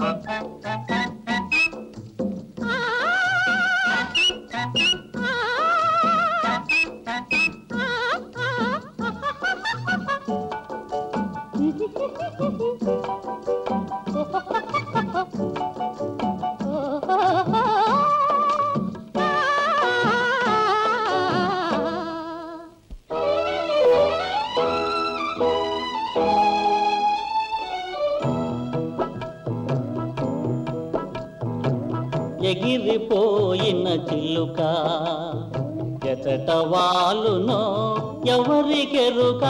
Uh, uh, uh, uh. ఎగిరిపోయిన చిల్లుక. ఎతట వాలునో ఎవరికెరుక?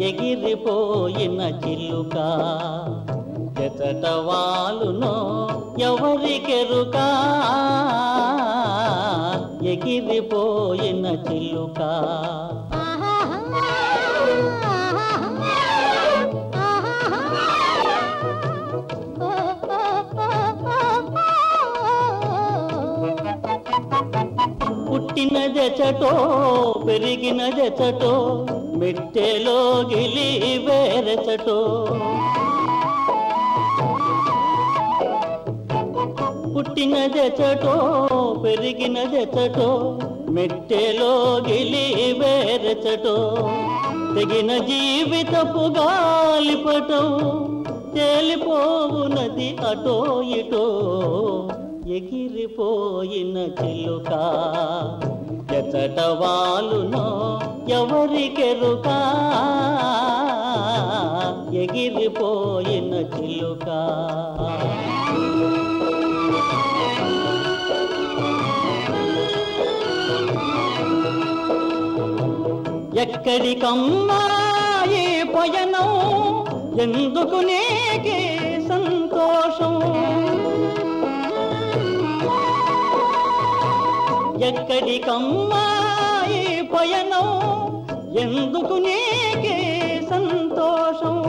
ఎగిరిపోయిన చిల్లుక. ఎతట వాలునో ఎవరికెరుక? ఎగిరిపోయిన చిల్లుకా. పుట్టినదెచటో పెరిగినదెచటో మిట్టెలో Geeli వేరెచటో పుట్టినదెచటో పెరిగినదెచటో మెట్టెలో Geeli వేరెచటో తెగిన జీవితపు గాలిపటం తేలిపోవునది అటో ఇటో. ఎగిరిపోయిన చిలుక. ఎచ్చట వాలునో ఎవరికెరుక ఎగిరిపోయిన చిలుక. ఎక్కడికమ్మా ఈ పయనం? ఎందుకు నీకే సంతోషం? ఎక్కడికమ్మాయి పయనం? ఎందుకు నీకే సంతోషం?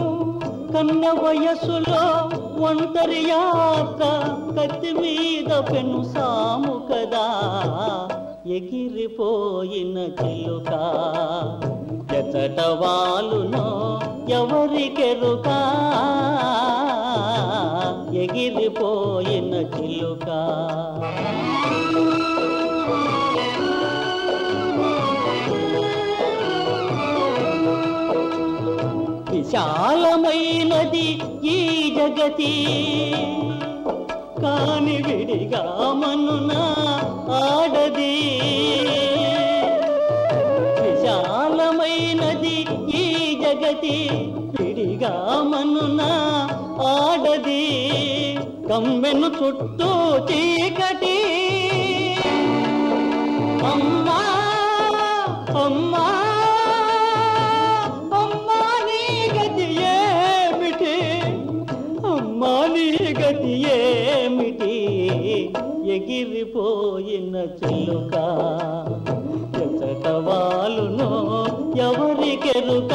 కన్న వయస్సులో ఒంటరి యాత్ర కత్తి మీద పెను సాము కదా. ఎగిరిపోయిన చిలుక. ఎచట వాలునో ఎవరికెరుక? ఎగిరిపోయిన చిలుక. విశాలమైనది ఈ జగతి. కాని విడిగా మనున ఆడది. విశాలమైనది ఈ జగతి విడిగా మనున ఆడది. కమ్మెను చుట్టూ చీకటి. అమ్మా అమ్మా అమ్మా నీ గతి ఏమిటి? అమ్మా నీ గతి ఏమిటి? ఎగిరిపోయిన చిలుక ఎచ్చట ఎవరికెరుక?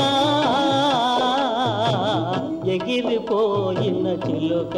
ఎగిరిపోయిన చిలుక.